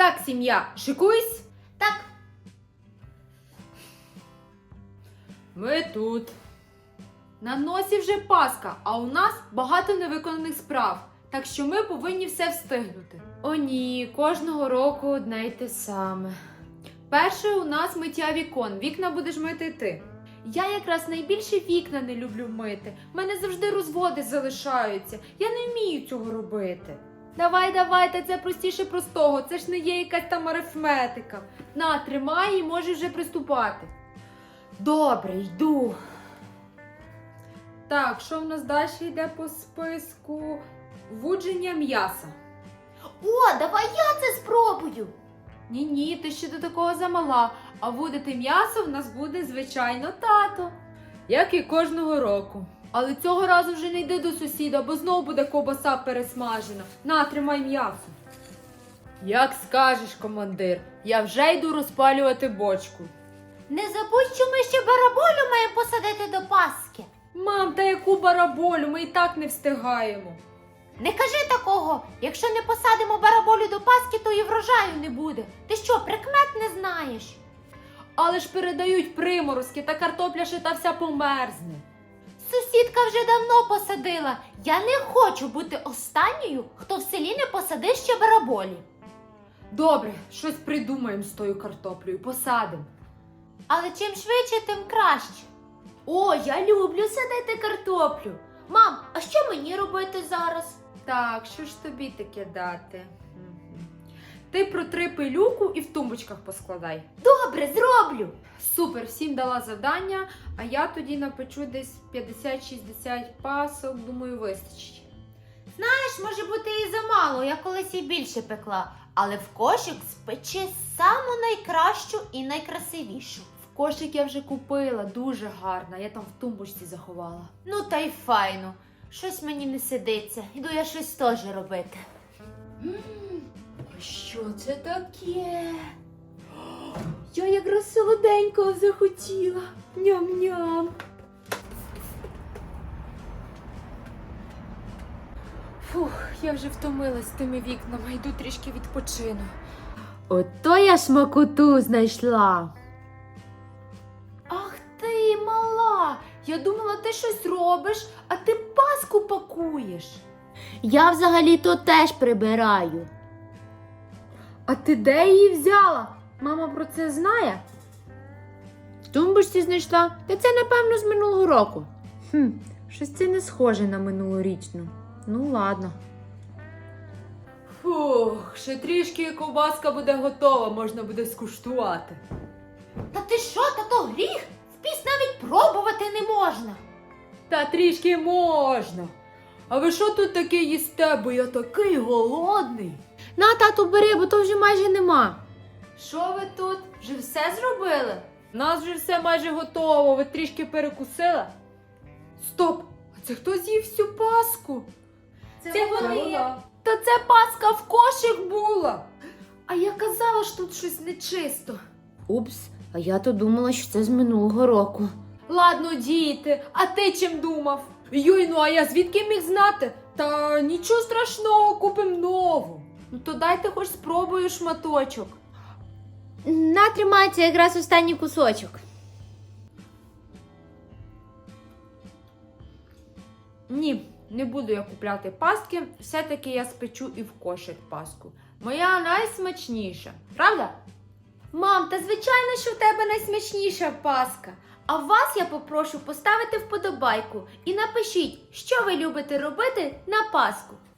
Так, сім'я, шикуйсь. Так, Ми тут. На носі вже Пасха, а у нас багато невиконаних справ. Так що ми повинні все встигнути. О ні, кожного року одне й те саме. Перше у нас миття вікон. Вікна будеш мити ти. Я якраз найбільше вікна не люблю мити. У мене завжди розводи залишаються. Я не вмію цього робити. Давай, давайте, це простіше простого. Це ж не є якась там арифметика. На, тримай і можеш вже приступати. Добре, йду. Так, що в нас далі йде по списку? Вудження м'яса. о, давай я це спробую. Ні, ні, ти ще до такого замала. А вудити м'ясо в нас буде, звичайно, тато. Як і кожного року. Але цього разу вже не йди до сусіда, бо знову буде ковбаса пересмажена. На, тримай м'ясо. Як скажеш, командир, я вже йду розпалювати бочку. Не забудь, що ми ще бараболю маємо посадити до Пасхи. Мам, та яку бараболю, ми і так не встигаємо. Не кажи такого. Якщо не посадимо бараболю до Пасхи, то і врожаю не буде. Ти що, прикмет не знаєш? Але ж передають приморозки, та картопля ще та вся померзне. Сусідка вже давно посадила. Я не хочу бути останньою, хто в селі не посадив ще бараболі. Добре, щось придумаємо з тою картоплею, посадимо. Але чим швидше, тим краще. О, я люблю садити картоплю. Мам, а що мені робити зараз? Так, що ж тобі таке дати? Ти протри пилюку і в тумбочках поскладай. Добре, зроблю. Супер, всім дала завдання, а я тоді напечу десь 50-60 пасок, думаю, вистачить. Знаєш, може бути і замало, я колись і більше пекла, але в кошик спечи саму найкращу і найкрасивішу. В кошик я вже купила, дуже гарна, я там в тумбочці заховала. Ну та й файно. Щось мені не сидиться. Іду я щось теж робити. Що це таке? Я якраз солоденького захотіла. Ням-ням. Фух, я вже втомилась тими вікнами, йду трішки відпочину. Ото я смакоту знайшла. Ах ти, мала! Я думала, ти щось робиш, а ти паску пакуєш. Я взагалі-то теж прибираю. А ти де її взяла? Мама про це знає? В тумбочці знайшла, та це, напевно, з минулого року. Хм, щось це не схоже на минулорічну. Ну, ладно. Фух, ще трішки і ковбаска буде готова, можна буде скуштувати. Та ти що, та то гріх? В піс навіть пробувати не можна. Та трішки можна. А ви що тут таке їсте, бо я такий голодний. На, тату, бери, бо то вже майже нема. Що ви тут? Вже все зробили? У нас вже все майже готово, ви трішки перекусили? Стоп! А це хто з'їв всю паску? Це вони. Та це паска в кошик була. А я казала, що тут щось нечисто. Упс, а я то думала, що це з минулого року. Ладно, діти, а ти чим думав? Йой, ну а я звідки міг знати? Та нічого страшного, купим нову. Ну то дайте хоч спробую шматочок. Натримається якраз останній кусочок. Ні, не буду я купляти паски, все-таки я спечу і в кошик паску. Моя найсмачніша, правда? Мам, та звичайно, що в тебе найсмачніша паска. А вас я попрошу поставити вподобайку і напишіть, що ви любите робити на Пасху.